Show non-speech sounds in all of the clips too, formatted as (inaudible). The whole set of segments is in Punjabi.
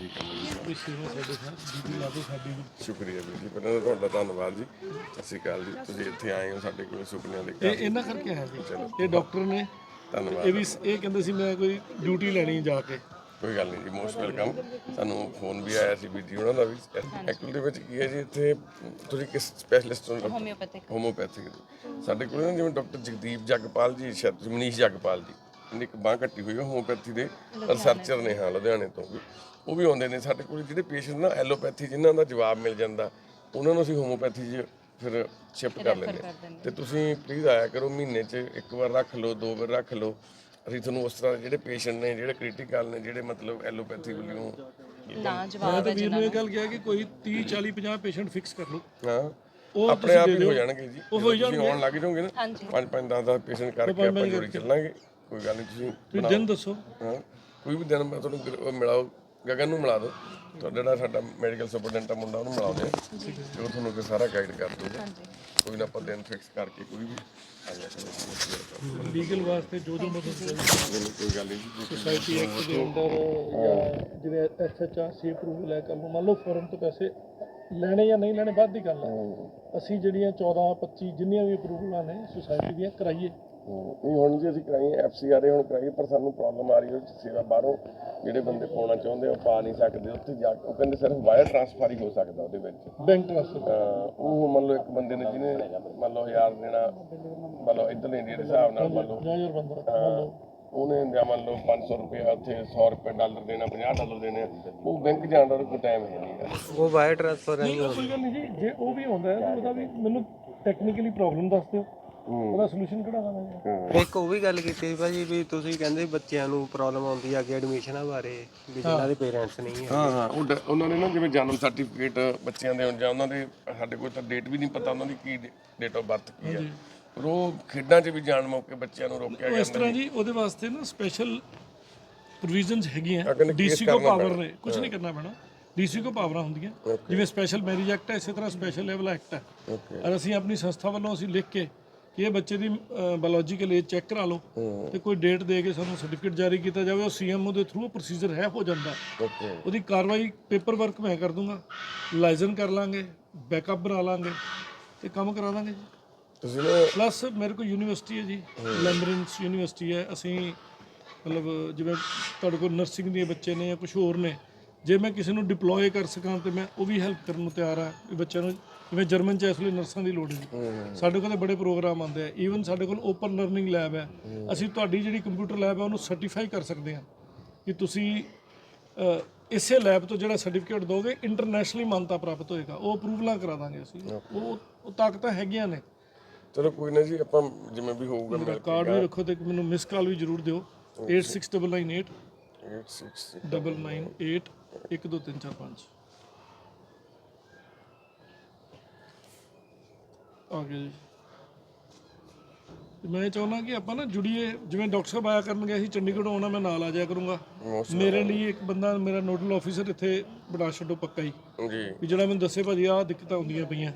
ਹੈ ਕੋਈ ਸੇਵਾ ਸਾਡੇ ਨਾਲ ਡਿਊਟੀ ਲਾ ਦਿਓ ਸਾਡੀ ਵੀ ਸ਼ੁਕਰੀਆ ਵੀਰ ਜੀ ਪਹਿਲਾਂ ਤਾਂ ਤੁਹਾਡਾ ਧੰਨਵਾਦ ਜੀ। ਸਤਿ ਸ਼੍ਰੀ ਅਕਾਲ ਜੀ ਤੁਸੀਂ ਇੱਥੇ ਆਏ ਹੋ ਸਾਡੇ ਕੋਲ ਸੁਪਨਿਆਂ ਦੇ ਇਹ ਘਰ ਇਹਨਾਂ ਕਰਕੇ ਆਇਆ ਜੀ। ਇਹ ਡਾਕਟਰ ਨੇ ਧੰਨਵਾਦ। ਇਹ ਵੀ ਇਹ ਕਹਿੰਦੇ ਸੀ ਮੈਂ ਕੋਈ ਡਿਊਟੀ ਲੈਣੀ ਜਾ ਕੇ। ਕੋਈ ਗੱਲ ਨਹੀਂ ਜੀ ਮੋਸਟ ਵੈਲਕਮ। ਸਾਨੂੰ ਫੋਨ ਵੀ ਆਇਆ ਸੀ ਵੀਰ ਜੀ ਉਹਨਾਂ ਦਾ ਵੀ। ਐਕਚੁਅਲੀ ਦੇ ਵਿੱਚ ਕੀ ਹੈ ਜੀ ਇੱਥੇ ਤੁਸੀਂ ਕਿਸ ਸਪੈਸ਼ਲਿਸਟ ਤੋਂ ਹੋਮਿਓਪੈਥਿਕ ਹੋਮੋਪੈਥਿਕ ਸਾਡੇ ਕੋਲ ਨਾ ਜਿਵੇਂ ਡਾਕਟਰ ਜਗਦੀਪ ਜਗਪਾਲ ਜੀ ਸ਼ਾਇਦ ਮਨੀਸ਼ ਜਗਪਾਲ ਜੀ। ਇੱਕ ਬਾਂਹ ਕੱਟੀ ਹੋਈ ਹੈ ਹੋਮੋਪੈਥੀ ਦੇ ਰਿਸਰਚਰ ਨੇ ਹਾਂ ਲੁਧਿਆਣੇ ਤੋਂ ਵੀ। ਉਹ ਵੀ ਆਉਂਦੇ ਨੇ ਸਾਡੇ ਕੋਲ ਜਿਹੜੇ ਪੇਸ਼ੈਂਟ ਨਾ ਐਲੋਪੈਥੀ ਜਿਨ੍ਹਾਂ ਦਾ ਜਵਾਬ ਮਿਲ ਜਾਂਦਾ ਉਹਨਾਂ ਨੂੰ ਅਸੀਂ ਹੋਮੋਪੈਥੀ 'ਚ ਫਿਰ ਸ਼ਿਫਟ ਕਰ ਲੈਂਦੇ ਹਾਂ। ਤੇ ਤੁਸੀਂ ਪਲੀਜ਼ ਆਇਆ ਕਰੋ ਮਹੀਨੇ 'ਚ ਇੱਕ ਵਾਰ ਰੱਖ ਲਓ ਦੋ ਵਾਰ ਰੱਖ ਲਓ। ਅਸੀਂ ਤੁਹਾਨੂੰ ਉਸ ਤਰ੍ਹਾਂ ਦੇ ਜਿਹੜੇ ਪੇਸ਼ੈਂਟ ਨੇ ਜਿਹੜੇ ਕ੍ਰਿਟੀਕਲ ਨੇ ਜਿਹੜੇ ਮਤਲਬ ਐਲੋਪੈਥੀ ਵੱਲੋਂ ਨਾ ਜਵਾਬ ਤਾਂ ਵੀਰ ਨੂੰ ਇਹ ਗੱਲ ਕਿਹਾ ਕਿ ਕੋਈ 30 40 50 ਪੇਸ਼ੈਂਟ ਫਿਕਸ ਕਰ ਲਓ। ਹਾਂ ਉਹ ਆਪਣੇ ਆਪ ਹੀ ਹੋ ਜਾਣਗੇ ਜੀ। ਉਹ ਹੋ ਤੁਸੀਂ ਆਉਣ ਲੱਗ ਜਾਓਗੇ ਨਾ ਹਾਂਜੀ। 5 5 10 10 ਪੇਸ਼ੈਂਟ ਕਰਕੇ ਆਪਾਂ ਜੋੜੀ ਚੱਲਾਂਗੇ। ਕੋਈ ਗੱਲ ਨਹੀਂ ਤੁਸੀਂ ਤੁਸੀਂ ਦਿਨ ਦੱਸੋ। ਹਾਂ ਕੋਈ ਵੀ ਦਿਨ ਮੈਂ ਤੁਹਾਨੂੰ ਗਰ- ਉਹ ਮਿਲਾਓ ਗਗਨ ਨੂੰ ਮਿਲਾ ਦਿਓ। ਤੁਹਾਡਾ ਜਿਹੜਾ ਸਾਡਾ ਮੈਡੀਕਲ ਸੁਪਰਡੈਂਟ ਆ ਮੁੰਡਾ ਉਹਨੂੰ ਮਿਲਾਉਂਦੇ ਆ ਤੇ ਉਹ ਤੁਹਾਨੂੰ ਕੋਈ ਸਾਰਾ ਗਾਈਡ ਕਰ ਦੂਗਾ। ਕੋਈ ਨਾ ਆਪਾਂ ਦਿਨ ਫਿਕਸ ਕਰਕੇ ਕੋਈ ਵੀ ਆ ਜਾ ਕਰੋ ਲੀਗਲ ਵਾਸਤੇ ਜੋ ਜੋ ਮਦਦ ਚਾਹੀਦੀ ਕੋਈ ਗੱਲ ਨਹੀਂ ਜੀ ਸੋਸਾਇਟੀ ਐਕਟ ਦੇ ਅੰਡਰ ਜਾਂ ਜਿਵੇਂ ਐਸਐਚਆਰਸੀ ਅਪਰੂਵਲ ਹੈ ਨੂੰ ਮੰਨ ਲਓ ਫਰਮ ਤੋਂ ਪੈਸੇ ਲੈਣੇ ਜਾਂ ਨਹੀਂ ਲੈਣੇ ਬਾਅਦ ਦੀ ਗੱਲ ਹੈ। ਅਸੀਂ ਜਿਹੜੀਆਂ 14 25 ਜਿੰਨੀਆਂ ਵੀ ਅਪਰੂਵਲਾਂ ਨੇ ਸੋਸਾਇਟੀ ਦੀਆਂ ਕਰਾਈਏ। ਨਹੀਂ ਹੁਣ ਜੀ ਅਸੀਂ ਕਰਾਈਏ ਐਫਸੀਆਰਏ ਹੁਣ ਕਰਾਈਏ ਪਰ ਸਾਨੂੰ ਪ੍ਰੋਬਲਮ ਆ ਰਹੀ ਹੈ ਸੇਵਾ ਬਾਹਰੋਂ ਜਿਹੜੇ ਬੰਦੇ ਪਾਉਣਾ ਚਾਹੁੰਦੇ ਉਹ ਪਾ ਨਹੀਂ ਸਕਦੇ ਉੱਥੇ ਜਾ ਕੇ ਉਹ ਕਹਿੰਦੇ ਸਿਰਫ ਵਾਇਰ ਟ੍ਰਾਂਸਫਰ ਹੀ ਹੋ ਸਕਦਾ ਉਹਦੇ ਵਿੱਚ। ਬੈਂਕ ਟ੍ਰਾਂਸਫਰ ਉਹ ਮੰਨ ਲਓ ਇੱਕ ਬੰਦੇ ਨੇ ਜਿਹਨੇ ਮੰਨ ਲਓ 1000 ਦੇਣਾ ਮੰਨ ਲਓ ਇਧਰ ਇੰਡੀਆ ਦੇ ਹਿਸਾਬ ਨਾਲ ਮੰਨ ਲਓ 5000 ਬੰਦਾ ਮੰਨ ਲਓ। ਉਹਨੇ ਜਾਂ ਮੰਨ ਲਓ 500 ਰੁਪਏ ਉੱਥੇ 100 ਰੁਪਏ ਡਾਲਰ ਦੇਣਾ 50 ਡਾਲਰ ਦੇਣੇ। ਉਹ ਬੈਂਕ ਜਾਣ ਦਾ ਕੋਈ ਟਾਈਮ ਹੈ ਉਹ ਵਾਇਰ ਟ੍ਰਾਂਸਫਰ ਹੈ ਨਹੀਂ ਨਹੀਂ ਜੀ ਜੇ ਉਹ ਵੀ ਹੁੰਦਾ ਹੈ ਤਾਂ ਉਹਦਾ ਵੀ ਮੈਨੂੰ ਟੈਕਨੀਕਲੀ ਪ੍ਰੋਬਲਮ ਦੱਸ ਦਿਓ। ਉਹਦਾ ਸੋਲੂਸ਼ਨ ਕਿਹੜਾ ਦਾਂਗੇ ਇੱਕ ਉਹ ਵੀ ਗੱਲ ਕੀਤੀ ਸੀ ਭਾਜੀ ਵੀ ਤੁਸੀਂ ਕਹਿੰਦੇ ਬੱਚਿਆਂ ਨੂੰ ਪ੍ਰੋਬਲਮ ਆਉਂਦੀ ਆ ਕਿ ਐਡਮਿਸ਼ਨਾਂ ਬਾਰੇ ਵੀ ਜਿਨ੍ਹਾਂ ਦੇ ਪੇਰੈਂਟਸ ਨਹੀਂ ਹੈ ਹਾਂ ਹਾਂ ਉਹ ਡ- ਉਹਨਾਂ ਨੇ ਨਾ ਜਿਵੇਂ ਜਨਮ ਸਰਟੀਫਿਕੇਟ ਬੱਚਿਆਂ ਦੇ ਹੁਣ ਜਾਂ ਉਹਨਾਂ ਦੇ ਸਾਡੇ ਕੋਲ ਤਾਂ ਡੇਟ ਵੀ ਨਹੀਂ ਪਤਾ ਉਹਨਾਂ ਦੀ ਕੀ ਡੇਟ ਆਫ ਬਰਥ ਕੀ ਆ। ਪਰ ਉਹ ਖੇਡਾਂ 'ਚ ਵੀ ਜਾਣ ਮੌਕੇ ਬੱਚਿਆਂ ਨੂੰ ਰੋਕਿਆ ਗਿਆ ਇਸ ਤਰ੍ਹਾਂ ਜੀ। ਉਹਦੇ ਵਾਸਤੇ ਨਾ ਸਪੈਸ਼ਲ ਪ੍ਰੋਵੀਜ਼ਨਸ ਹੈਗੀਆਂ। ਡੀਸੀ ਕੋ ਪਾਵਰ ਨੇ। ਕੁਝ ਨਹੀਂ ਕਰਨਾ ਪੈਣਾ। ਡੀਸੀ ਕੋ ਪਾਵਰਾਂ ਹੁੰਦੀਆਂ। ਜਿਵੇਂ ਸਪੈਸ਼ਲ ਮੈਰਿਜ ਐਕਟ ਹੈ ਇਸੇ ਤਰ੍ਹਾਂ ਸਪੈਸ਼ਲ ਲੈਵਲ ਐਕਟ ਹੈ ਔਰ ਅਸੀਂ ਆਪਣੀ ਸੰਸਥਾ ਵੱਲੋਂ ਅਸੀਂ ਲਿਖ ਕਿ ਇਹ ਬੱਚੇ ਦੀ ਬਾਇਓਲੋਜੀਕਲ ਏਜ ਚੈੱਕ ਕਰਾ ਲਓ ਤੇ ਕੋਈ ਡੇਟ ਦੇ ਕੇ ਸਾਨੂੰ ਸਰਟੀਫਿਕੇਟ ਜਾਰੀ ਕੀਤਾ ਜਾਵੇ ਉਹ ਸੀਐਮਓ ਦੇ ਥਰੂ ਪ੍ਰੋਸੀਜਰ ਹੈ ਹੋ ਜਾਂਦਾ। ਉਹਦੀ ਕਾਰਵਾਈ ਪੇਪਰ ਵਰਕ ਮੈਂ ਕਰ ਦੂੰਗਾ ਲਾਇਸੈਂਸ ਕਰ ਲਾਂਗੇ ਬੈਕਅਪ ਬਣਾ ਲਾਂਗੇ ਤੇ ਕੰਮ ਕਰਾ ਦਾਂਗੇ ਜੀ। ਤੁਸੀਂ ਪਲੱਸ ਮੇਰੇ ਕੋਲ ਯੂਨੀਵਰਸਿਟੀ ਹੈ ਜੀ ਲੈਂਬਰਿੰਸ ਯੂਨੀਵਰਸਿਟੀ ਹੈ ਅਸੀਂ ਮਤਲਬ ਜਿਵੇਂ ਤੁਹਾਡੇ ਕੋਲ ਨਰਸਿੰਗ ਦੇ ਬੱਚੇ ਨੇ ਜਾਂ ਕੁਝ ਹੋਰ ਨੇ ਜੇ ਮੈਂ ਕਿਸੇ ਨੂੰ ਡਿਪਲੋਏ ਕਰ ਸਕਾਂ ਤੇ ਮੈਂ ਉਹ ਵੀ ਹੈਲਪ ਕਰਨ ਨੂੰ ਤਿਆਰ ਆ ਬੱਚਿਆਂ ਨੂੰ ਜਿਵੇਂ ਜਰਮਨ ਚ ਇਸ ਲਈ ਨਰਸਾਂ ਦੀ ਲੋੜ ਹੈ ਸਾਡੇ ਕੋਲ ਬੜੇ ਪ੍ਰੋਗਰਾਮ ਆਉਂਦੇ ਆ। ਈਵਨ ਸਾਡੇ ਕੋਲ ਓਪਨ ਲਰਨਿੰਗ ਲੈਬ ਹੈ। ਅਸੀਂ ਤੁਹਾਡੀ ਜਿਹੜੀ ਕੰਪਿਊਟਰ ਲੈਬ ਹੈ ਉਹਨੂੰ ਸਰਟੀਫਾਈ ਕਰ ਸਕਦੇ ਹਾਂ ਕਿ ਤੁਸੀਂ ਇਸੇ ਲੈਬ ਤੋਂ ਜਿਹੜਾ ਸਰਟੀਫਿਕੇਟ ਦੋਗੇ ਇੰਟਰਨੈਸ਼ਨਲੀ ਮਾਨਤਾ ਪ੍ਰਾਪਤ ਹੋਏਗਾ। ਉਹ ਅਪਰੂਵਲਾਂ ਕਰਾ ਦਾਂਗੇ ਅਸੀਂ। ਉਹ ਉਹ ਤਾਕਤਾਂ ਹੈਗੀਆਂ ਨੇ। ਚਲੋ ਕੋਈ ਨਾ ਜੀ ਆਪਾਂ ਜਿਵੇਂ ਵੀ ਹੋਊਗਾ ਮਿਲ ਕੇ ਕਾਰਡ ਵੀ ਰੱਖੋ ਤੇ ਮੈਨੂੰ ਮਿਸ ਕਾਲ ਵੀ ਜ਼ਰੂਰ ਦਿਓ। 86998 860 998 12345 ਆ ਗਿਆ ਜੀ। ਤੇ ਮੈਂ ਚਾਹੁੰਦਾ ਕਿ ਆਪਾਂ ਨਾ ਜੁੜੀਏ ਜਿਵੇਂ ਡਾਕਟਰ ਸਾਹਿਬ ਆਇਆ ਕਰਨਗੇ ਅਸੀਂ ਚੰਡੀਗੜ੍ਹ ਆਉਣਾ ਮੈਂ ਨਾਲ ਆ ਜਾਇਆ ਕਰੂੰਗਾ। ਮੇਰੇ ਲਈ ਇੱਕ ਬੰਦਾ ਮੇਰਾ ਨੋਡਲ ਆਫੀਸਰ ਇੱਥੇ ਬਣਾ ਛੱਡੋ ਪੱਕਾ ਹੀ। ਜੀ। ਵੀ ਜਿਹੜਾ ਮੈਨੂੰ ਦੱਸੇ ਭਾਜੀ ਆਹ ਦਿੱਕਤਾਂ ਹੁੰਦੀਆਂ ਪਈਆਂ।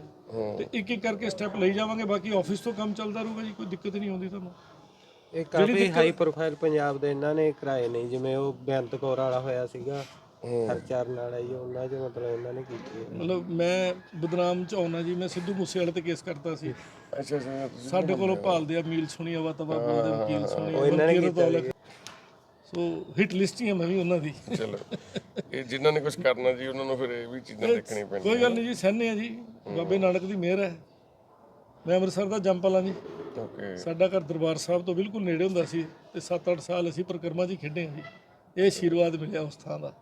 ਤੇ ਇੱਕ ਇੱਕ ਕਰਕੇ ਸਟੈਪ ਲਈ ਜਾਵਾਂਗੇ ਬਾਕੀ ਆਫਿਸ ਤੋਂ ਕੰਮ ਚੱਲਦਾ ਰਹੂਗਾ ਜੀ ਕੋਈ ਦਿੱਕਤ ਨਹੀਂ ਆਉਂਦੀ ਤੁਹਾਨੂੰ। ਇਹ ਕਾਫੀ ਹਾਈ ਪ੍ਰੋਫਾਈਲ ਪੰਜਾਬ ਦੇ ਇਹਨਾਂ ਨੇ ਕਰਾਏ ਨੇ ਜਿਵੇਂ ਉਹ ਬੇਅੰਤ ਕੌਰ ਵਾਲਾ ਹੋਇਆ ਸੀਗਾ। ਹਰਚਰਨ ਵਾਲਾ ਜੀ ਉਹਨਾਂ 'ਚ ਮਤਲਬ ਇਹਨਾਂ ਨੇ ਕੀਤੀ ਹੈ ਮਤਲਬ ਮੈਂ ਬਦਨਾਮ ਚ ਆਉਣਾ ਜੀ ਮੈਂ ਸਿੱਧੂ ਮੂਸੇ ਵਾਲੇ ਤੇ ਕੇਸ ਕਰਤਾ ਸੀ। ਅੱਛਾ ਅੱਛਾ ਤੁਸੀਂ ਸਾਡੇ ਕੋਲੋਂ ਭਾਲਦੇ ਆ ਮੀਲ ਸੁਣੀ ਆਵਾ ਤਵਾ ਬੋਲਦੇ ਵਕੀਲ ਸੁਣੀ ਉਹਨਾਂ ਨੇ ਸੋ ਹਿੱਟ ਲਿਸਟ ਹੀ ਆ ਮੈਂ ਵੀ ਉਹਨਾਂ ਦੀ। ਚਲੋ ਇਹ ਜਿਨ੍ਹਾਂ ਨੇ ਕੁਝ ਕਰਨਾ ਜੀ ਉਹਨਾਂ ਨੂੰ ਫਿਰ ਇਹ ਵੀ ਚੀਜ਼ਾਂ ਦੇਖਣੀਆਂ ਪੈਣੀਆਂ। ਕੋਈ ਗੱਲ ਨਹੀਂ ਜੀ ਸਹਿਨੇ ਆ ਜੀ। ਬਾਬੇ ਨਾਨਕ ਦੀ ਮਿਹਰ ਹੈ। ਮੈਂ ਅੰਮ੍ਰਿਤਸਰ ਦਾ ਜੰਪਲ ਜੀ। ਓਕੇ ਸਾਡਾ ਘਰ ਦਰਬਾਰ ਸਾਹਿਬ ਤੋਂ ਬਿਲਕੁਲ ਨੇੜੇ ਹੁੰਦਾ ਸੀ ਤੇ 7-8 ਸਾਲ ਅਸੀਂ ਪਰਿਕਰਮਾ ਹੀ ਖੇਡੇ ਹਾਂ ਜੀ। ਇਹ ਆਸ਼ੀਰਵਾਦ ਮਿਲਿਆ ਉਸ ਥਾਂ ਦਾ।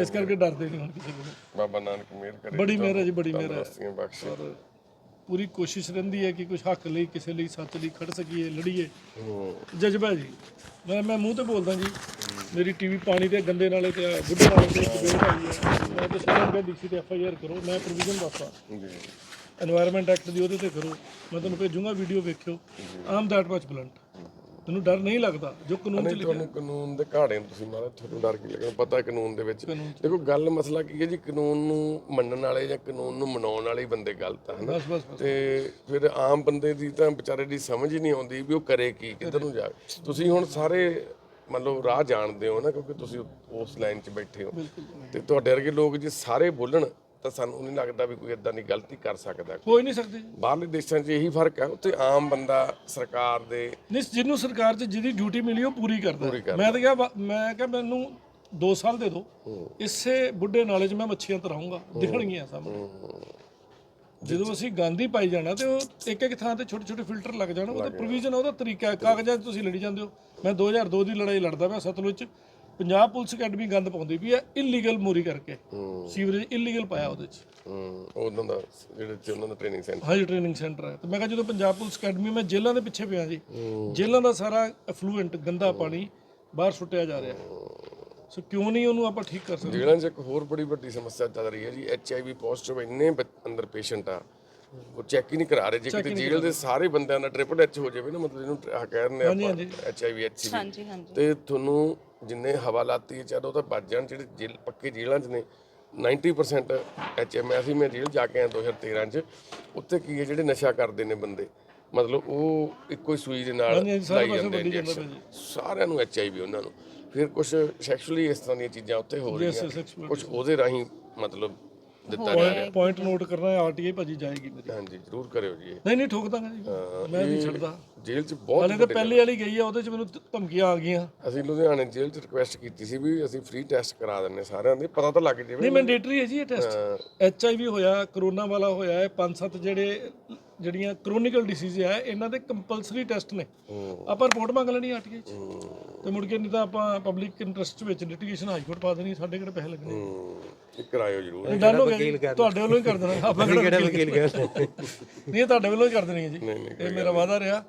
ਇਸ ਕਰਕੇ ਡਰਦੇ ਨਹੀਂ ਹੁਣ ਕਿਸੇ ਨੂੰ। ਬਾਬਾ ਨਾਨਕ ਮਿਹਰ ਕਰੇ ਬੜੀ ਮਿਹਰ ਹੈ ਜੀ ਬੜੀ ਮਿਹਰ ਹੈ। ਪੂਰੀ ਕੋਸ਼ਿਸ਼ ਰਹਿੰਦੀ ਹੈ ਕਿ ਕੁਝ ਹੱਕ ਲਈ ਕਿਸੇ ਲਈ ਸੱਚ ਲਈ ਖੜ ਸਕੀਏ ਲੜੀਏ। ਜਜ਼ਬਾ ਜੀ। ਮੈਂ ਮੈਂ ਮੂੰਹ ਤੇ ਬੋਲਦਾ ਜੀ। ਮੇਰੀ ਟੀਵੀ ਪਾਣੀ ਤੇ ਗੰਦੇ ਨਾਲੇ ਤੇ ਬੁੱਢੇ ਨਾਲੇ ਤੇ ਇੱਕ ਬੇਲ ਆਈ ਹੈ। ਮੈਂ ਤਾਂ ਸ਼ਰਮ ਦੇ ਦਿੱਤੀ ਤੇ ਐਫ ਆਈ ਕਰੋ ਮੈਂ ਪ੍ਰੋਵੀਜ਼ਨ ਦੱਸਾਂ ਜੀ। ਐਨਵਾਇਰਨਮੈਂਟ ਐਕਟ ਦੀ ਉਹਦੇ ਤੇ ਕਰੋ। ਮੈਂ ਤੁਹਾਨੂੰ ਭੇਜੂੰਗਾ ਵੀਡੀਓ ਵੇਖਿਓ। I'm that much blunt. ਮੈਨੂੰ ਡਰ ਨਹੀਂ ਲੱਗਦਾ? ਜੋ ਕਾਨੂੰਨ ਚ ਨਹੀਂ ਤੁਹਾਨੂੰ ਕਾਨੂੰਨ ਦੇ ਘਾੜੇ ਨੂੰ ਤੁਸੀਂ ਮਾਰਾ ਤੁਹਾਨੂੰ ਡਰ ਕੀ ਲੱਗਣਾ? ਪਤਾ ਕਾਨੂੰਨ ਦੇ ਵਿੱਚ। ਦੇਖੋ ਗੱਲ ਮਸਲਾ ਕੀ ਹੈ ਜੀ? ਕਾਨੂੰਨ ਨੂੰ ਮੰਨਣ ਵਾਲੇ ਜਾਂ ਕਾਨੂੰਨ ਨੂੰ ਮਨਾਉਣ ਵਾਲੇ ਬੰਦੇ ਗਲਤ ਆ ਹਨਾ? ਬਸ ਬਸ ਬਸ। ਤੇ ਫਿਰ ਆਮ ਬੰਦੇ ਦੀ ਤਾਂ ਵਿਚਾਰੇ ਦੀ ਸਮਝ ਹੀ ਨਹੀਂ ਆਉਂਦੀ ਵੀ ਉਹ ਕਰੇ ਕੀ ਕਿੱਧਰ ਨੂੰ ਜਾਵੇ ਤੁਸੀਂ ਹੁਣ ਸਾਰੇ ਮੰਨ ਲਓ ਰਾਹ ਜਾਣਦੇ ਹੋ ਨਾ ਕਿਉਂਕਿ ਤੁਸੀਂ ਉਸ ਲਾਈਨ 'ਚ ਬੈਠੇ ਹੋ। ਤੇ ਤੁਹਾਡੇ ਵਰਗੇ ਲੋਕ ਜੇ ਸਾਰੇ ਬੋਲਣ ਤਾਂ ਸਾਨੂੰ ਨਹੀਂ ਲੱਗਦਾ ਵੀ ਕੋਈ ਇਦਾਂ ਦੀ ਗਲਤੀ ਕਰ ਸਕਦਾ। ਕੋਈ ਨਹੀਂ ਸਕਦੇ। ਬਾਹਰਲੇ ਦੇਸ਼ਾਂ 'ਚ ਇਹੀ ਫ਼ਰਕ ਹੈ ਉੱਥੇ ਆਮ ਬੰਦਾ ਸਰਕਾਰ ਦੇ ਨਹੀਂ ਜਿਹਨੂੰ ਸਰਕਾਰ 'ਚ ਜਿਹਦੀ ਡਿਊਟੀ ਮਿਲੀ ਉਹ ਪੂਰੀ ਕਰਦਾ। ਮੈਂ ਤਾਂ ਕਿਹਾ ਵਾ- ਮੈਂ ਕਿਹਾ ਮੈਨੂੰ 2 ਸਾਲ ਦੇ ਦਿਓ ਇਸੇ ਬੁੱਢੇ ਨਾਲੇ 'ਚ ਮੈਂ ਮੱਛੀਆਂ ਤਰਾਉਂਗਾ ਦਿਖਣਗੀਆਂ ਸਾਹਮਣੇ ਜਦੋਂ ਅਸੀਂ ਗਾਂਧੀ ਪਾਈ ਜਾਣਾ ਤੇ ਉਹ ਇੱਕ ਇੱਕ ਥਾਂ ਤੇ ਛੋਟੇ ਛੋਟੇ ਫਿਲਟਰ ਲੱਗ ਜਾਣ ਉਹਦਾ ਪ੍ਰੋਵੀਜ਼ਨ ਉਹਦਾ ਤਰੀਕਾ ਹੈ ਕਾਗਜ਼ਾਂ 'ਚ ਤੁਸੀਂ ਲੜੀ ਜਾਂਦੇ ਹੋ। ਮੈਂ 2002 ਦੀ ਲੜਾਈ ਲੜਦਾ ਪਿਆ ਸਤਲੁਜ 'ਚ। ਪੰਜਾਬ ਪੁਲਿਸ ਅਕੈਡਮੀ ਗੰਦ ਪਾਉਂਦੀ ਵੀ ਹੈ ਇਲੀਗਲ ਮੋਰੀ ਕਰਕੇ। ਸੀਵਰੇਜ ਇਲੀਗਲ ਪਾਇਆ ਉਹਦੇ 'ਚ। ਉਹਨਾਂ ਦਾ ਜਿਹੜੇ ਚ ਉਹਨਾਂ ਦਾ training centre high training centre ਹੈ। ਤੇ ਮੈਂ ਕਿਹਾ ਜਦੋਂ ਪੰਜਾਬ ਪੁਲਿਸ ਅਕੈਡਮੀ ਮੈਂ ਜੇਲ੍ਹਾਂ ਦੇ ਪਿੱਛੇ ਪਿਆ ਜੀ। ਜੇਲ੍ਹਾਂ ਦਾ ਸਾਰਾ ਐਫਲੂਐਂਟ ਗੰਦਾ ਪਾਣੀ ਬਾਹਰ ਸੁੱਟਿਆ ਜਾ ਰਿਹਾ। ਸੋ ਕਿਉਂ ਨਹੀਂ ਉਹਨੂੰ ਆਪਾਂ ਠੀਕ ਕਰ ਸਕਦੇ? ਜੇਲ੍ਹਾਂ 'ਚ ਇੱਕ ਹੋਰ ਬੜੀ ਵੱਡੀ ਸਮੱਸਿਆ ਚੱਲ ਰਹੀ ਹੈ ਜੀ ਐਚਆਈਵੀ ਪੋਜ਼ਿਟਿਵ ਇੰਨੇ ਅੰਦਰ ਪੇਸ਼ੈਂਟ ਆ। ਉਹ ਚੈੱਕ ਹੀ ਨਹੀਂ ਕਰਾ ਰਹੇ ਜੇ ਕਿਤੇ ਜੇਲ੍ਹ ਦੇ ਸਾਰੇ ਬੰਦਿਆਂ ਦਾ ਟ੍ਰਿਪਲ ਐਚ ਹੋ ਜਾਵੇ ਨਾ ਮਤਲਬ ਇਹਨੂੰ ਆ ਕਹਿੰਦੇ ਆਪਾਂ ਐਚਆਈਵੀ ਐਚਸੀਵੀ ਹਾਂਜੀ ਹਾਂਜੀ। ਤੇ ਤੁਹਾਨੂੰ ਜਿੰਨੇ ਹਵਾਲਾਤੀ ਚਾਹੋ ਤਾਂ ਬਚ ਜਾਣ ਜਿਹੜੇ ਜੇਲ੍ਹ ਪੱਕੇ ਜੇਲ੍ਹਾਂ 'ਚ ਨੇ 90% ਐਚਐਮ ਅਸੀਂ ਮੈਂ ਜੇਲ੍ਹ ਜਾ ਕੇ ਆਇਆ 2013 'ਚ ਉੱਥੇ ਕੀ ਹੈ ਜਿਹੜੇ ਨਸ਼ਾ ਕਰਦੇ ਨੇ ਬੰਦੇ ਮਤਲਬ ਉਹ ਇੱਕੋ ਹੀ ਸੂਈ ਦੇ ਨਾਲ ਲਾਈ ਜਾਂਦੇ ਇੰਜੈਕਸ਼ਨ ਸਾਰਿਆਂ ਨੂੰ ਐਚਆਈਵੀ ਉਹਨਾਂ ਨੂੰ। ਫਿਰ ਕੁਝ ਸੈਕਸ਼ੂਅਲੀ ਇਸ ਤਰ੍ਹਾਂ ਦੀਆਂ ਚੀਜ਼ਾਂ ਉੱਥੇ ਹੋ ਰਹੀਆਂ। ਕੁਝ ਉਹਦੇ ਰਾਹੀਂ ਮਤਲਬ ਦਿੱਤਾ ਜਾ ਰਿਹਾ। ਪੁਆਇੰਟ ਨੋਟ ਕਰਨਾ ਹੈ ਆਰਟੀਆਈ ਭਾਜੀ ਜਾਏਗੀ ਮੇਰੀ। ਹਾਂਜੀ ਜ਼ਰੂਰ ਕਰਿਓ ਜੀ ਇਹ। ਨਹੀਂ ਨਹੀਂ ਠੋਕ ਦਾਂਗਾ ਜੀ ਮੈਂ ਨਹੀਂ ਛੱਡਦਾ। ਜੇਲ੍ਹ 'ਚ ਬਹੁਤ ਹਲੇ ਤਾਂ ਪਹਿਲੀ ਵਾਲੀ ਗਈ ਆ ਉਹਦੇ 'ਚ ਮੈਨੂੰ ਧ- ਧਮਕੀਆਂ ਆ ਗਈਆਂ। ਅਸੀਂ ਲੁਧਿਆਣੇ ਜੇਲ੍ਹ 'ਚ ਰਿਕੁਐਸਟ ਕੀਤੀ ਸੀ ਵੀ ਅਸੀਂ ਫ੍ਰੀ ਟੈਸਟ ਕਰਾ ਦਿੰਨੇ ਸਾਰਿਆਂ ਦੇ ਪਤਾ ਤਾਂ ਲੱਗ ਜਾਵੇ ਨਹੀਂ ਮੈਂਡੇਟਰੀ ਹੈ ਜੀ ਇਹ ਟੈਸਟ ਐਚ ਆਈ ਵੀ ਹੋਇਆ ਕਰੋਨਾ ਵਾਲਾ ਹੋਇਆ ਹੈ ਪੰਜ ਸੱਤ ਜਿਹੜੇ ਜਿਹੜੀਆਂ ਕ੍ਰੋਨਿਕਲ ਡਿਸੀਜ਼ ਹੈ ਇਹਨਾਂ ਦੇ ਕੰਪਲਸਰੀ ਟੈਸਟ ਨੇ। ਆਪਾਂ ਰਿਪੋਰਟ ਮੰਗ ਲੈਣੀ ਆਰਟੀਆਈ 'ਚ। ਤੇ ਮੁੜ ਕੇ ਨਹੀਂ ਤਾਂ ਆਪਾਂ ਪਬਲਿਕ ਇੰਟਰਸਟ ਵਿੱਚ ਲਿਟੀਗੇਸ਼ਨ ਹਾਈ ਕੋਰਟ ਪਾ ਦੇਣੀ ਸਾਡੇ ਕਿਹੜੇ ਪੈਸੇ ਲੱਗਣੇ? ਇਹ ਕਰਾਇਓ ਜ਼ਰੂਰ। ਡਨ ਹੋ ਗਿਆ ਜੀ। ਤੁਹਾਡੇ ਵੱਲੋਂ ਹੀ ਕਰ ਦੇਣਾ। ਆਪਾਂ ਕਿਹੜਾ ਵਕੀਲ ਗੱਲ ਨਹੀਂ ਤੁਹਾਡੇ ਵੱਲੋਂ ਹੀ ਕਰ ਦੇਣੀ ਹੈ ਜੀ। ਇਹ ਮੇਰਾ ਵਾਅਦਾ ਰਿਹਾ।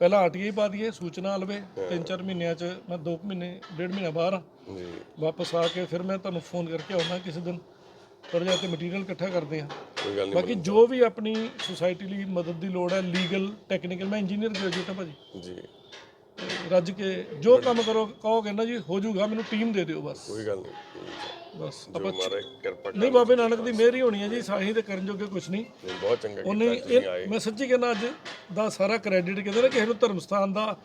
ਪਹਿਲਾਂ ਆਰਟੀਆਈ ਪਾ ਦਈਏ ਸੂਚਨਾ ਲਵੇ। ਤਿੰਨ ਚਾਰ ਮਹੀਨਿਆਂ ਚ ਮੈਂ 2 ਮਹੀਨੇ ਡੇਢ ਮਹੀਨਾ ਬਾਹਰ ਆ ਜੀ। ਵਾਪਸ ਆ ਕੇ ਫਿਰ ਮੈਂ ਤੁਹਾਨੂੰ ਫੋਨ ਕਰਕੇ ਆਉਣਾ ਕਿਸੇ ਦਿਨ। ਥੋੜਾ ਜਿਹਾ ਤੇ ਮਟੀਰੀਅਲ ਇਕੱਠਾ ਕਰਦੇ ਆ ਕੋਈ ਗੱਲ ਬਾਕੀ ਜੋ ਵੀ ਆਪਣੀ ਸੁਸਾਇਟੀ ਲਈ ਮਦਦ ਦੀ ਲੋੜ ਹੈ ਲੀਗਲ ਟੈਕਨੀਕਲ ਮੈਂ ਇੰਜੀਨੀਅਰ ਗ੍ਰੈਜੂਏਟ ਹਾਂ ਭਾਜੀ। ਜੀ। ਰੱਜ ਕੇ ਜੋ ਕੰਮ ਕਰੋ ਕਹੋਗੇ ਨਾ ਜੀ ਹੋ ਜਾਊਗਾ ਮੈਨੂੰ ਟੀਮ ਦੇ ਦਿਓ ਬਸ। ਕੋਈ ਗੱਲ ਨਹੀਂ। ਬਸ ਜੋ ਮਾਰੇ ਕਿਰਪਾ ਕਰ ਨਹੀਂ ਬਾਬੇ ਨਾਨਕ ਦੀ ਮਿਹਰ ਹੀ ਹੋਣੀ ਹੈ ਜੀ ਸਾਹੀ ਤੇ ਕਰਨ ਜੋਗੇ ਕੁਝ ਨਹੀਂ। ਬਹੁਤ ਚੰਗਾ ਉਹਨੇ ਕੀਤਾ ਤੁਸੀਂ ਇਹ- ਆਏ। ਮੈਂ ਸੱਚੀ ਕਹਿੰਦਾ ਅੱਜ ਦਾ ਸਾਰਾ ਕ੍ਰੈਡਿਟ ਕਹਿੰਦੇ ਨਾ ਕਿਸੇ ਨੂੰ ਧਰਮ ਸਥਾਨ ਦਾ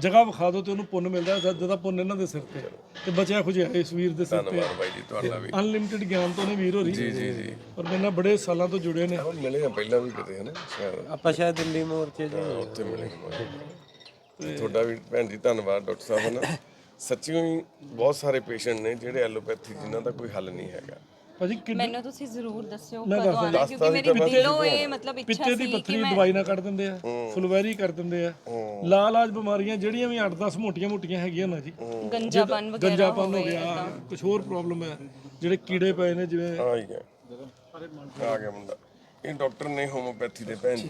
ਜਗ੍ਹਾ ਵਿਖਾ ਦਿਓ ਤੇ ਉਹਨੂੰ ਪੁੰਨ ਮਿਲਦਾ ਹੈ ਜਦ ਦਾ ਪੁੰਨ ਇਹਨਾਂ ਦੇ ਸਿਰ ਤੇ ਤੇ ਬਚਿਆ ਖੁਜਿਆ ਇਸ ਵੀਰ ਦੇ ਸਿਰ ਤੇ। ਧੰਨਵਾਦ ਬਾਈ ਜੀ ਤੁਹਾਡਾ ਵੀ। ਅਨਲਿਮਿਟਿਡ ਗਿਆਨ ਤੋਂ ਨੇ ਵੀਰ ਹੋਰੀ। ਜੀ ਜੀ ਜੀ। ਪਰ ਮੇਰੇ ਨਾਲ ਬੜੇ ਸਾਲਾਂ ਤੋਂ ਜੁੜੇ ਨੇ। ਹੁਣ ਮਿਲੇ ਆ ਪਹਿਲਾਂ ਵੀ ਕਿਤੇ ਹਨਾ? ਸ਼ਾਇਦ। ਆਪਾਂ ਸ਼ਾਇਦ ਦਿੱਲੀ ਮੋਰਚੇ 'ਚ ਉੱਥੇ ਮਿਲੇ। ਤੇ ਤੁਹਾਡਾ ਵੀ ਭੈਣ ਜੀ ਧੰਨਵਾਦ ਡਾਕਟਰ ਸਾਹਿਬ ਨਾ ਸੱਚੀਓ ਹੀ ਬਹੁਤ ਸਾਰੇ ਪੇਸ਼ੈਂਟ ਨੇ ਜਿਹੜੇ ਐਲੋਪੈਥੀ ਜਿਨ੍ਹਾਂ ਦਾ ਕੋਈ ਹੱਲ ਨਹੀਂ ਹੈਗਾ। ਭਾਜੀ ਕਿ ਮੈਨੂੰ ਤੁਸੀਂ ਜ਼ਰੂਰ ਦੱਸਿਓ ਕਦੋਂ ਆਣਾ ਕਿਉਂਕਿ ਮੇਰੀ ਦਿਲੋਂ ਇਹ ਮਤਲਬ ਇੱਛਾ ਪਿੱਤੇ ਦੀ ਸੀ ਪੱਥਰੀ ਦਵਾਈ ਨਾਲ ਕੱਢ ਦਿੰਦੇ ਆ ਫੁਲਵੈਰੀ ਕਰ ਦਿੰਦੇ ਆ। ਲਾਲਾਜ ਬਿਮਾਰੀਆਂ ਜਿਹੜੀਆਂ ਵੀ 8-10 ਮੋਟੀਆਂ ਮੋਟੀਆਂ ਹੈਗੀਆਂ ਨਾ ਜੀ। ਗੰਜਾਪਨ ਵਗੈਰਾ ਗੰਜਾਪਨ ਹੋ ਗਿਆ ਕੁਝ ਹੋਰ ਪ੍ਰੋਬਲਮ ਹੈ ਜਿਹੜੇ ਕੀੜੇ ਪਏ ਨੇ ਜਿਵੇਂ ਆ ਹੀ ਗਿਆ ਆ ਗਿਆ ਮੁੰਡਾ। ਇਹ ਡਾਕਟਰ ਨੇ ਹੋਮੋਪੈਥੀ ਦੇ ਭੈਣ ਜੀ।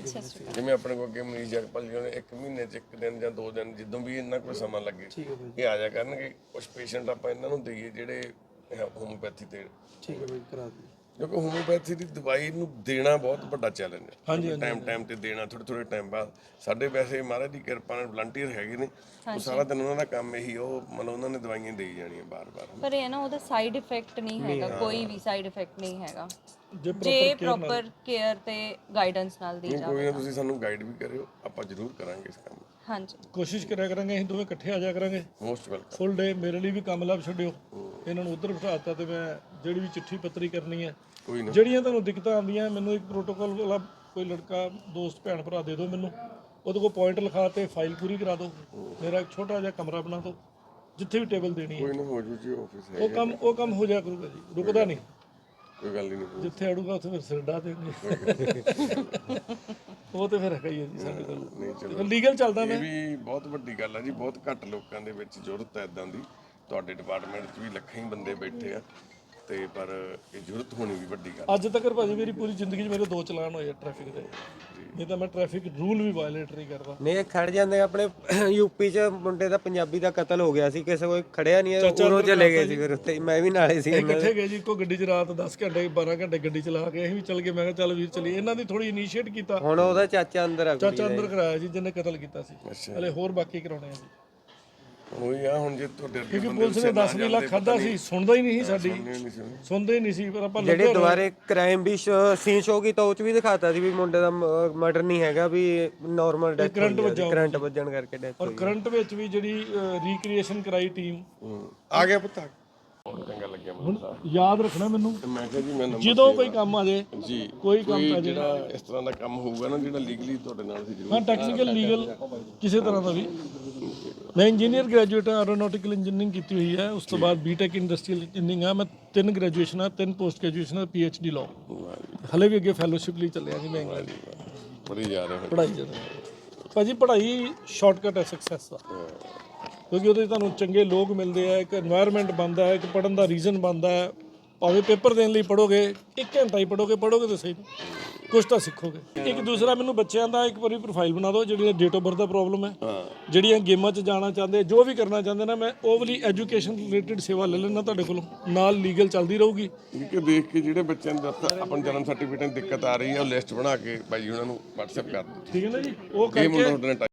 ਜਿਵੇਂ ਆਪਣੇ ਕੋਲ ਅੱਗੇ ਮਰੀਜ਼ ਜਗਪਾਲ ਜੀ ਨੇ ਇੱਕ ਮਹੀਨੇ ਚ ਇੱਕ ਦਿਨ ਜਾਂ ਦੋ ਦਿਨ ਜਦੋਂ ਵੀ ਇਹਨਾਂ ਕੋਈ ਸਮਾਂ ਲੱਗੇ ਇਹ ਆ ਜਾ ਕਰਨਗੇ। ਕੁਝ ਪੇਸ਼ੈਂਟ ਆਪਾਂ ਇਹਨਾਂ ਨੂੰ ਦਈਏ ਜਿਹੜੇ ਹੋਮੋਪੈਥੀ ਤੇ। ਠੀਕ ਹੈ ਬਈ ਕਰਾ ਦਿਓ। ਕਿਉਂਕਿ ਹੋਮੋਪੈਥੀ ਦੀ ਦਵਾਈ ਨੂੰ ਦੇਣਾ ਬਹੁਤ ਵੱਡਾ ਚੈਲੰਜ ਹੈ। ਹਾਂਜੀ, ਟਾਈਮ ਟਾਈਮ ਤੇ ਦੇਣਾ ਥੋੜੇ ਥੋੜੇ ਟਾਈਮ ਬਾਅਦ। ਸਾਡੇ ਵੈਸੇ ਮਹਾਰਾਜ ਦੀ ਕਿਰਪਾ ਨਾਲ ਵਲੰਟੀਅਰ ਹੈਗੇ ਨੇ। ਉਹ ਸਾਰਾ ਦਿਨ ਉਹਨਾਂ ਦਾ ਕੰਮ ਇਹੀ ਉਹ ਮਤਲਬ ਉਹਨਾਂ ਨੇ ਦਵਾਈਆਂ ਦੇਈ ਜਾਣੀਆਂ ਬਾਰ-ਬਾਰ। ਪਰ ਇਹ ਨਾ ਉਹਦਾ ਸਾਈਡ ਇਫੈਕਟ ਨਹੀਂ ਹੈਗਾ ਕੋਈ ਵੀ ਸਾਈਡ ਇਫੈਕਟ ਨਹੀਂ ਹੈਗਾ। ਜੇ ਪ੍ਰੋਪਰ ਕੇਅਰ ਤੇ ਗਾਈਡੈਂਸ ਨਾਲ ਦੀ ਨਹੀਂ, ਜਾਵੇ ਕੋਈ ਨਾ ਤੁਸੀਂ ਸਾਨੂੰ ਗਾਈਡ ਵੀ ਕਰਿਓ ਆਪਾਂ ਜ਼ਰੂਰ ਕਰਾਂਗੇ ਇਸ ਕੰਮ ਹਾਂਜੀ। ਕੋਸ਼ਿਸ਼ ਕਰਿਆ ਕਰਾਂਗੇ ਅਸੀਂ ਦੋਵੇਂ ਇਕੱਠੇ ਆ ਜਾ ਕਰਾਂਗੇ। ਮੋਸਟ ਵੈਲਕਮ ਫੁੱਲ ਡੇ ਮੇਰੇ ਲਈ ਵੀ ਕੰਮ ਲੱਭ ਛੱਡਿਓ। ਇਹਨਾਂ ਨੂੰ ਉਧਰ ਬਿਠਾਤਾ ਤੇ ਮੈਂ ਜਿਹੜੀ ਵੀ ਚਿੱਠੀ ਪੱਤਰੀ ਕਰਨੀ ਹੈ ਕੋਈ ਨਾ। ਜਿਹੜੀਆਂ ਤੁਹਾਨੂੰ ਦਿੱਕਤਾਂ ਆਉਂਦੀਆਂ ਮੈਨੂੰ ਇੱਕ ਪ੍ਰੋਟੋਕਾਲ ਵਾਲਾ ਕੋਈ ਲੜਕਾ ਦੋਸਤ ਭੈਣ ਭਰਾ ਦੇ ਦਿਓ ਮੈਨੂੰ। ਉਹਦੇ ਕੋਲ ਪੁਆਇੰਟ ਲਿਖਾ ਤੇ ਫਾਈਲ ਪੂਰੀ ਕਰਾ ਦਿਓ। ਮੇਰਾ ਇੱਕ ਛੋਟਾ ਜਿਹਾ ਕਮਰਾ ਬਣਾ ਦਿਓ। ਜਿੱਥੇ ਵੀ ਟੇਬਲ ਦੇਣੀ ਹੈ ਕੋਈ ਨਾ ਹੋ ਜੂ ਜੀ ਆਫਿਸ ਹੈ ਉਹ ਕੰਮ ਉਹ ਕੰਮ ਹੋ ਜਾਇਆ ਕਰੂਗਾ ਜੀ। ਰੁਕਦਾ ਨਹੀਂ। ਕੋਈ ਗੱਲ ਹੀ ਨਹੀਂ ਜਿੱਥੇ ਅੜੂਗਾ ਉੱਥੇ ਫਿਰ ਸਿਰ ਡਾ ਦੇਣਗੇ। ਉਹ ਤੇ ਫਿਰ ਹੈਗਾ ਹੀ ਹੈ ਜੀ ਸਾਡੇ ਕੋਲ ਨਹੀਂ ਚਲੋ। ਲੀਗਲ ਚੱਲਦਾ ਇਹ ਵੀ ਬਹੁਤ ਵੱਡੀ ਗੱਲ ਹੈ ਜੀ ਬਹੁਤ ਘੱਟ ਲੋਕਾਂ ਦੇ ਵਿੱਚ ਜ਼ਰੂਰਤ ਹੈ ਇਦਾਂ ਦੀ। ਤੁਹਾਡੇ ਡਿਪਾਰਟਮੈਂਟ 'ਚ ਵੀ ਲੱਖਾਂ ਹੀ ਬੰਦੇ ਬੈਠੇ ਆ। ਤੇ ਪਰ ਇਹ ਜ਼ਰੂਰਤ ਹੋਣੀ ਵੀ ਵੱਡੀ ਗੱਲ ਅੱਜ ਤੱਕ ਭਾਜੀ ਮੇਰੀ ਪੂਰੀ ਜ਼ਿੰਦਗੀ 'ਚ ਮੇਰੇ ਦੋ ਚਲਾਨ ਹੋਏ ਆ ਟ੍ਰੈਫਿਕ ਦੇ। ਨਹੀਂ ਤਾਂ ਮੈਂ ਟ੍ਰੈਫਿਕ ਰੂਲ ਵੀ ਵਾਇਲੇਟ ਨਹੀਂ ਕਰਦਾ। ਨਹੀਂ ਇਹ ਖੜ ਜਾਂਦੇ ਆਪਣੇ (coughs) ਯੂਪੀ 'ਚ ਮੁੰਡੇ ਦਾ ਪੰਜਾਬੀ ਦਾ ਕਤਲ ਹੋ ਗਿਆ ਸੀ ਕਿਸੇ ਕੋਈ ਖੜਿਆ ਨਹੀਂ ਉਰੋਂ ਚਲੇ ਗਏ ਸੀ ਫਿਰ ਉੱਥੇ ਮੈਂ ਵੀ ਨਾਲੇ ਸੀ ਇਕੱਠੇ ਗਏ ਜੀ? ਇੱਕੋ ਗੱਡੀ 'ਚ ਰਾਤ 10 ਘੰਟੇ 12 ਘੰਟੇ ਗੱਡੀ ਚਲਾ ਕੇ ਅਸੀਂ ਵੀ ਚੱਲ ਗਏ ਮੈਂ ਕਿਹਾ ਚੱਲ ਵੀਰ ਚਲੀ ਇਹਨਾਂ ਦੀ ਥੋੜੀ ਇਨੀਸ਼ੀਏਟ ਕੀਤਾ। ਹੁਣ ਉਹਦਾ ਚਾਚਾ ਅੰਦਰ ਆ ਚਾਚਾ ਅੰਦਰ ਕਰਾਇਆ ਜੀ ਜਿਹਨੇ ਕਤਲ ਕੀਤਾ ਸੀ। ਅੱਛਾ। ਹਲੇ ਹੋਰ ਬਾਕੀ ਕਰਾਉਣੇ ਆ ਜੀ। ਉਹੀ ਆ ਹੁਣ ਜੇ ਤੁਹਾਡੇ ਅੱਗੇ ਕਿਉਂਕਿ ਬੰਦੇ ਪੁਲਿਸ ਨੇ 10 20 ਲੱਖ ਖਾਦਾ ਸੀ ਸੁਣਦਾ ਹੀ ਨਹੀਂ ਸੀ ਸਾਡੀ। ਨਹੀਂ ਸੀ। ਸੁਣਦੇ ਹੀ ਨਹੀਂ ਸੀ ਪਰ ਆਪਾਂ ਜਿਹੜੇ ਦੁਬਾਰੇ ਕ੍ਰਾਈਮ ਵੀ ਸੀਨ ਸ਼ੋ ਕੀਤਾ ਉਹ ਚ ਵੀ ਦਿਖਾਤਾ ਸੀ ਵੀ ਮੁੰਡੇ ਦਾ ਮਰਡਰ ਨਹੀਂ ਹੈਗਾ ਵੀ ਨਾਰਮਲ ਡੈਥ ਕਰੰਟ ਵੱਜਣ ਕਰੰਟ ਵੱਜਣ ਕਰਕੇ ਡੈਥ ਔਰ ਕਰੰਟ ਵਿੱਚ ਵੀ ਜਿਹੜੀ ਰੀਕ੍ਰੀਏਸ਼ਨ ਕਰਾਈ ਟੀਮ। ਆ ਗਿਆ ਪੁੱਤ ਚੰਗਾ ਲੱਗਿਆ ਮੈਨੂੰ ਸਾਹਿਬ ਯਾਦ ਰੱਖਣਾ ਮੈਨੂੰ। ਤੇ ਮੈਂ ਕਿਹਾ ਜੀ ਮੈਂ ਨੰਬਰ ਜਦੋਂ ਕੋਈ ਕੰਮ ਆ ਜਾਏ ਜੀ ਕੋਈ ਕੰਮ ਪੈ ਜਾਏ ਜਿਹੜਾ ਇਸ ਤਰ੍ਹਾਂ ਦਾ ਕੰਮ ਹੋਊਗਾ ਨਾ ਜਿਹੜਾ ਲੀਗਲੀ ਤੁਹਾਡੇ ਨਾਲ ਅਸੀਂ ਜ਼ਰੂਰ ਹਾਂ ਟੈਕਨੀਕਲ ਲੀਗਲ ਕਿਸੇ ਤਰ੍ਹਾਂ ਦਾ ਵੀ। ਮੈਂ ਇੰਜੀਨੀਅਰ ਗ੍ਰੈਜੂਏਟ ਹਾਂ ਐਰੋਨੌਟਿਕਲ ਇੰਜੀਨੀਅਰਿੰਗ ਕੀਤੀ ਹੋਈ ਹੈ ਉਸ ਤੋਂ ਬਾਅਦ ਬੀਟੈਕ ਇੰਡਸਟਰੀਅਲ ਇੰਜੀਨੀਅਰਿੰਗ ਹਾਂ ਮੈਂ ਤਿੰਨ ਗ੍ਰੈਜੂਏਸ਼ਨਾਂ ਤਿੰਨ ਪੋਸਟ ਗ੍ਰੈਜੂਏਸ਼ਨ ਪੀ ਗ੍ਰੈਜੂਏਸ਼ਨਾਂ ਡੀ ਲਾਉ ਹਲੇ ਵੀ ਅੱਗੇ ਫੈਲੋਸ਼ਿਪ ਲਈ ਚੱਲਿਆ ਜੀ ਮੈਂ ਇੰਗਲੈਂਡ ਪੜ੍ਹੀ ਜਾ ਰਹੇ ਹੋ ਪੜ੍ਹਾਈ ਜਾ ਰਹੀ ਭਾਜੀ ਪੜ੍ਹਾਈ ਸ਼ਾਰਟਕਟ ਹੈ ਸਕਸੈਸ ਦਾ। ਕਿਉਂਕਿ ਉਹਦੇ ਤੁਹਾਨੂੰ ਚੰਗੇ ਲੋਕ ਮਿਲਦੇ ਆ ਇੱਕ এনवायरमेंट ਬਣਦਾ ਹੈ ਇੱਕ ਪੜਨ ਦਾ ਰੀਜ਼ਨ ਬਣਦਾ ਹੈ। ਭਾਵੇਂ ਪੇਪਰ ਦੇਣ ਲਈ ਪੜੋਗੇ ਇੱਕ ਘੰਟਾ ਹੀ ਪੜੋਗੇ ਪੜੋਗੇ ਤਾਂ ਸਹੀ। ਕੁਝ ਤਾਂ ਸਿੱਖੋਗੇ। ਇੱਕ ਦੂਸਰਾ ਮੈਨੂੰ ਬੱਚਿਆਂ ਦਾ ਇੱਕ ਵਾਰੀ ਪ੍ਰੋਫਾਈਲ ਬਣਾ ਦਿਓ ਜਿਹੜੀ ਡੇਟ ਆਫ ਬਰਥ ਦਾ ਪ੍ਰੋਬਲਮ ਹੈ। ਜਿਹੜੀਆਂ ਗੇਮਾਂ 'ਚ ਜਾਣਾ ਚਾਹੁੰਦੇ ਜੋ ਵੀ ਕਰਨਾ ਚਾਹੁੰਦੇ ਨਾ ਮੈਂ ਉਹ ਵਾਲੀ ਐਜੂਕੇਸ਼ਨ ਰਿਲੇਟਡ ਸੇਵਾ ਲੈ ਲੈਣਾ ਤੁਹਾਡੇ ਕੋਲੋਂ। ਨਾਲ ਲੀਗਲ ਚੱਲਦੀ ਰਹੂਗੀ। ਕਿ ਦੇਖ ਕੇ ਜਿਹੜੇ ਬੱਚਿਆਂ ਨੂੰ ਦੱਸ ਆਪਣ ਜਨਮ ਸਰਟੀਫਿਕੇਟ ਦੀ ਦਿੱਕਤ ਆ ਰਹੀ ਹੈ ਉਹ ਲਿਸਟ ਬਣਾ ਕੇ ਭਾਈ ਉਹਨਾਂ ਨੂੰ WhatsApp ਕਰ ਦਿਓ। ਠੀਕ ਹੈ ਨਾ ਜੀ? ਉਹ ਕਰਕੇ